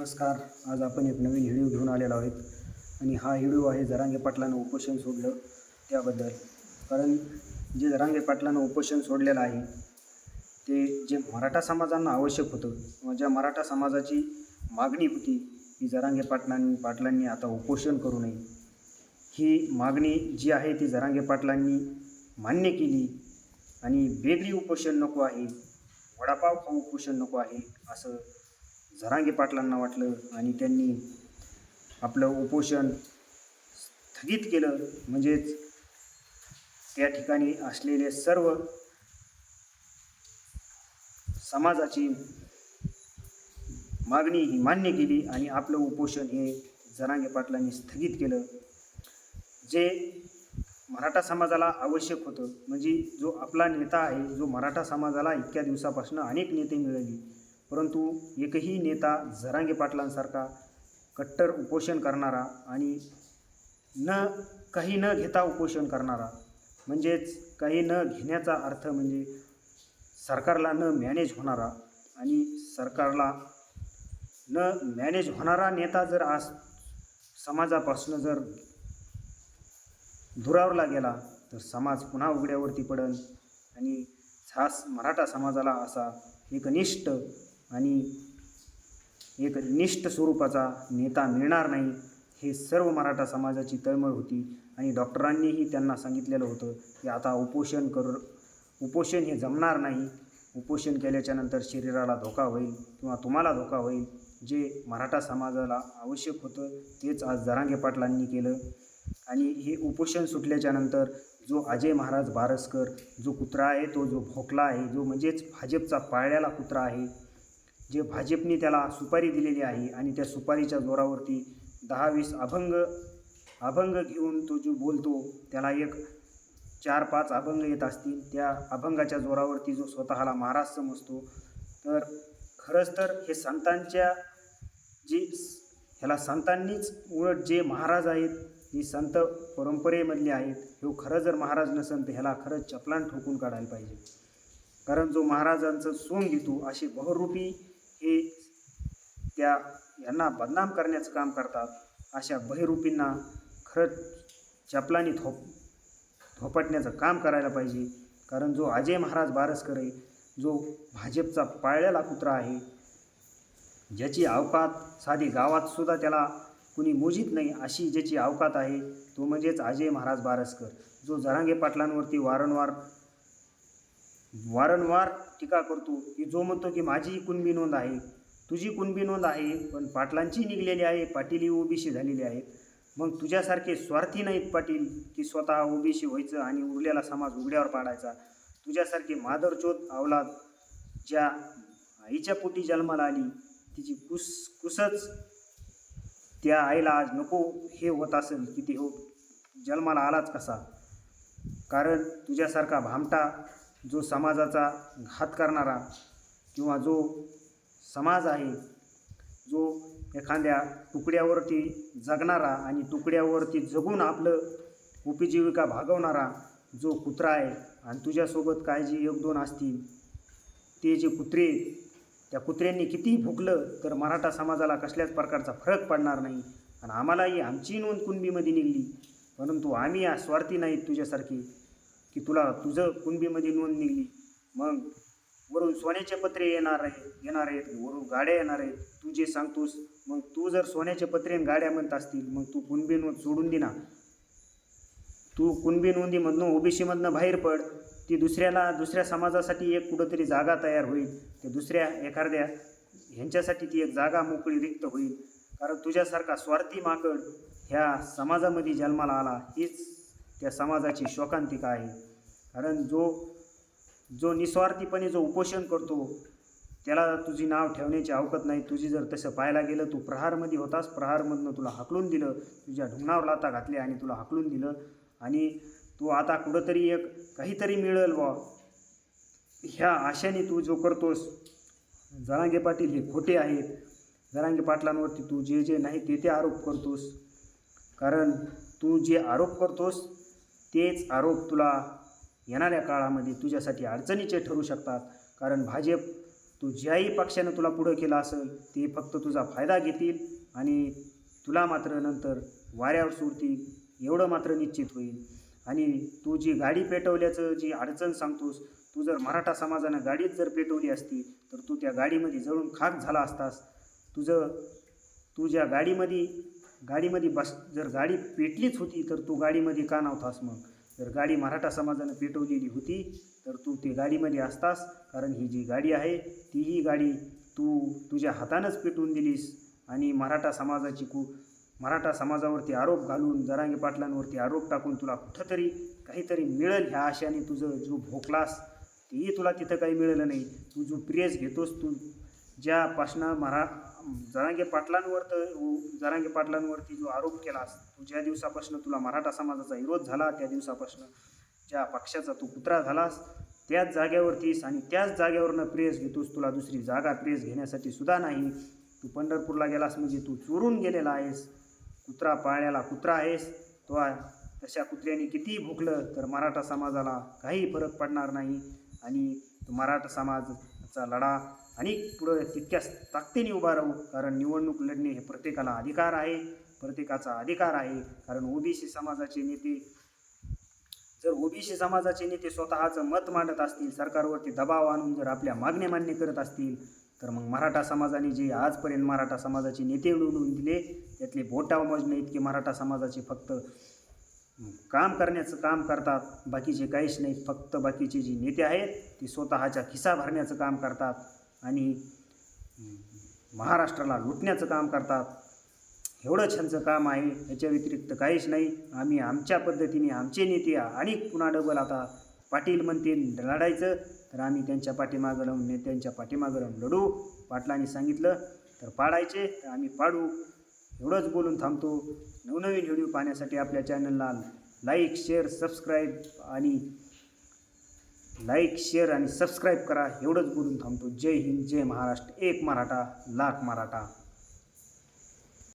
नमस्कार. आज आपण एक नवीन व्हिडिओ घेऊन आलेलो आहोत आणि हा व्हिडिओ आहे जरांगे पाटलानं उपोषण सोडलं त्याबद्दल. कारण जे जरांगे पाटलानं उपोषण सोडलेलं आहे ते जे मराठा समाजांना आवश्यक होतं किंवा ज्या मराठा समाजाची मागणी होती की जरांगे पाटलांनी पाटलांनी आता उपोषण करू नये ही मागणी जी आहे ती जरांगे पाटलांनी मान्य केली आणि बेगरी उपोषण नको आहे वडापाव खाऊ उपोषण नको आहे असं झरांगे पाटलांना वाटलं आणि त्यांनी आपलं उपोषण स्थगित केलं. म्हणजेच त्या ठिकाणी असलेले सर्व समाजाची मागणी ही मान्य केली आणि आपलं उपोषण हे जरांगे पाटलांनी स्थगित केलं. जे मराठा समाजाला आवश्यक होतं म्हणजे जो आपला नेता आहे जो मराठा समाजाला इतक्या दिवसापासून अनेक नेते मिळाली परंतु एकही नेता जरांगे पाटलांसारखा कट्टर उपोषण करणारा आणि न काही न घेता उपोषण करणारा म्हणजेच काही न घेण्याचा अर्थ म्हणजे सरकारला न मॅनेज होणारा आणि सरकारला न मॅनेज होणारा नेता जर आज समाजापासून जर दुरावला गेला तर समाज पुन्हा उघड्यावरती पडन आणि खास मराठा समाजाला असा एकनिष्ठ आणि एक निष्ठ स्वरूपाचा नेता मिळणार नाही हे सर्व मराठा समाजाची तळमळ होती. आणि डॉक्टरांनीही त्यांना सांगितलेलं होतं की आता उपोषण कर उपोषण हे जमणार नाही. उपोषण केल्याच्यानंतर शरीराला धोका होईल किंवा तुम्हाला धोका होईल. जे मराठा समाजाला आवश्यक होतं तेच आज जरांगे पाटलांनी केलं. आणि हे उपोषण सुटल्याच्यानंतर जो अजय महाराज बारसकर जो कुत्रा आहे तो जो भोकला आहे जो म्हणजेच भाजपचा पाळलेला कुत्रा आहे जे भाजपने त्याला सुपारी दिलेली आहे आणि त्या सुपारीच्या जोरावरती दहा वीस अभंग अभंग घेऊन तो जो बोलतो त्याला एक चार पाच अभंग येत असतील त्या अभंगाच्या जोरावरती जो स्वतःला महाराज समजतो. तर खरंच तर हे संतांच्या जी ह्याला संतांनीच उलट जे महाराज आहेत ही संत परंपरेमधले आहेत हे खरं जर महाराज नसेल तर ह्याला खरंच चपलान ठोकून काढायला पाहिजे. कारण जो महाराजांचं सोंग घेतो असे बहुरूपी हे त्या यांना बदनाम करण्याचं काम करतात. अशा बहिरूपींना खरंच चपलानी थोप थोपटण्याचं काम करायला पाहिजे. कारण जो अजय महाराज बारसकर आहे जो भाजपचा पाळलेला कुत्रा आहे ज्याची अवकात साधी गावातसुद्धा त्याला कुणी मोजित नाही अशी ज्याची अवकात आहे तो म्हणजेच अजय महाराज बारसकर. जो जरांगे पाटलांवरती वारंवार वारंवार टीका करतो की जो म्हणतो की माझी कुणबी नोंद आहे तुझी कुणबी नोंद आहे पण पाटलांची निघलेली आहे पाटील ओबीसी झालेली आहे. मग तुझ्यासारखे स्वार्थी नाहीत पाटील की स्वतः ओबीसी व्हायचं आणि उरलेला समाज उघड्यावर पाडायचा. तुझ्यासारखे मादरचोत अवलाद ज्या आईच्या पोटी जन्माला आली तिची कुस कुसच त्या आईला आज नको हे होत असेल की ती हो जन्माला आलाच कसा? कारण तुझ्यासारखा भामटा जो समाजाचा घात करणारा किंवा जो समाज आहे जो एखाद्या तुकड्यावरती जगणारा आणि तुकड्यावरती जगून आपलं उपजीविका भागवणारा जो कुत्रा आहे आणि तुझ्यासोबत काय जे एक दोन असतील ते जे कुत्रे त्या कुत्र्यांनी कितीही भुकलं तर मराठा समाजाला कसल्याच प्रकारचा फरक पडणार नाही. आणि आम्हालाही आमची नोंद कुणबीमध्ये निघली परंतु आम्ही या स्वार्थी नाहीत तुझ्यासारखी. की तुला तुझं कुणबीमध्ये नोंद निघली. मग वरून सोन्याचे पत्रे येणार आहे येणार आहेत वरून गाड्या येणार आहेत. तू जे सांगतोस मग तू जर सोन्याचे पत्रे आणि गाड्या म्हणत असतील मग तू कुणबी नोंद सोडून दे ना. तू कुणबी नोंदीमधनं ओबीसीमधनं बाहेर पड. ती दुसऱ्याला दुसऱ्या समाजासाठी एक कुठंतरी जागा तयार होईल. ते दुसऱ्या एखाद्या ह्यांच्यासाठी ती एक जागा मोकळी रिक्त होईल. कारण तुझ्यासारखा स्वार्थी माकड ह्या समाजामध्ये जन्माला आला हीच त्या समाजाची शोकांतिका आहे कारण जो जो निस्वार्थीपणे जो उपोषण करतो त्याला तुझी नाव ठेवण्याची अवकत नाही. तुझी जर तसं पाहायला गेलं तू प्रहारमध्ये होतास. प्रहारमधनं तुला हाकलून दिलं. तुझ्या ढुंगणावर लाता घातली आणि तुला हाकलून दिलं. आणि तू आता कुठंतरी एक काहीतरी मिळेल बा ह्या आशेने तू जो करतोस जरांगे पाटील हे खोटे आहेत. जरांगे पाटलांवरती तू जे जे नाही ते ते आरोप करतोस. कारण तू जे आरोप करतोस तेच आरोप तुला येणाऱ्या काळामध्ये तुझ्यासाठी अडचणीचे ठरू शकतात. कारण भाजप तू ज्याही पक्षानं तुला पुढं केलं असेल ते फक्त तुझा फायदा घेतील आणि तुला मात्र नंतर वाऱ्यावर सोडतील एवढं मात्र निश्चित होईल. आणि तू जी गाडी पेटवल्याचं जी अडचण सांगतोस तू जर मराठा समाजानं गाडीच जर पेटवली असती तर तू त्या गाडीमध्ये जळून खाक झाला असतास. तुझं तुझ्या गाडीमध्ये गाडीमध्ये बस जर गाडी पेटलीच होती तर तू गाडीमध्ये का नव्हतास मग? जर गाडी मराठा समाजानं पेटवलेली होती तर तू ते गाडीमध्ये असतास कारण ही जी गाडी आहे तीही गाडी तू तुझ्या हातानंच पेटवून दिलीस. आणि मराठा समाजाची कु मराठा समाजावरती आरोप घालून जरांगे पाटलांवरती आरोप टाकून तुला कुठंतरी काहीतरी मिळेल ह्या आशेने तुझं जो भोकलास तेही तुला तिथं काही मिळालं नाही. तू जो प्रेस घेतोस तू ज्यापासनं मरा जरांगे पाटलांवर जरांगे पाटलांवरती जो आरोप केलास तू ज्या दिवसापासून तुला मराठा समाजाचा विरोध झाला त्या दिवसापासून ज्या पक्षाचा तू कुत्रा झालास त्याच जागेवरतीस आणि त्याच जागेवरनं प्रेस घेतोस तुला दुसरी जागा प्रेस घेण्यासाठी सुद्धा नाही. तू पंढरपूरला गेलास म्हणजे तू चोरून गेलेला आहेस. कुत्रा पाळण्याला कुत्रा आहेस. तो तशा कुत्र्याने कितीही भुकलं तर मराठा समाजाला काही फरक पडणार नाही. आणि तो मराठा चा लढा आणि पुढं तितक्याच ताकदीने उभा राहू. कारण निवडणूक लढणे हे प्रत्येकाला अधिकार आहे. प्रत्येकाचा अधिकार आहे. कारण ओबीसी समाजाचे नेते जर ओबीसी समाजाचे नेते स्वतःचं मत मांडत असतील सरकारवरती दबाव आणून जर आपल्या मागण्या मान्य करत असतील तर मग मराठा समाजाने जे आजपर्यंत मराठा समाजाचे नेते निवडून दिले त्यातले बोटा मोजणे इतके मराठा समाजाचे फक्त काम करण्याचं काम करतात. बाकीचे काहीच नाही फक्त बाकीचे जे नेते आहेत ते स्वतःच्या खिसा भरण्याचं काम करतात आणि महाराष्ट्राला लुटण्याचं काम करतात. एवढं छानचं काम आहे याच्या व्यतिरिक्त काहीच नाही. आम्ही आमच्या पद्धतीने आमचे नेते आणि पुन्हा डबल आता पाटील म्हणतील लढायचं. तर आम्ही त्यांच्या पाठीमागं राहून नेत्यांच्या पाठीमागं राहून लढू. पाटलांनी सांगितलं तर पाडायचे तर आम्ही पाडू. एवढंच बोलून थांबतो. नवनवीन व्हिडिओ पाहण्यासाठी आपल्या चॅनलला लाईक शेअर सबस्क्राईब आणि लाईक शेअर आणि सबस्क्राईब करा. एवढंच बोलून थांबतो. जय हिंद जय महाराष्ट्र. एक मराठा लाख मराठा.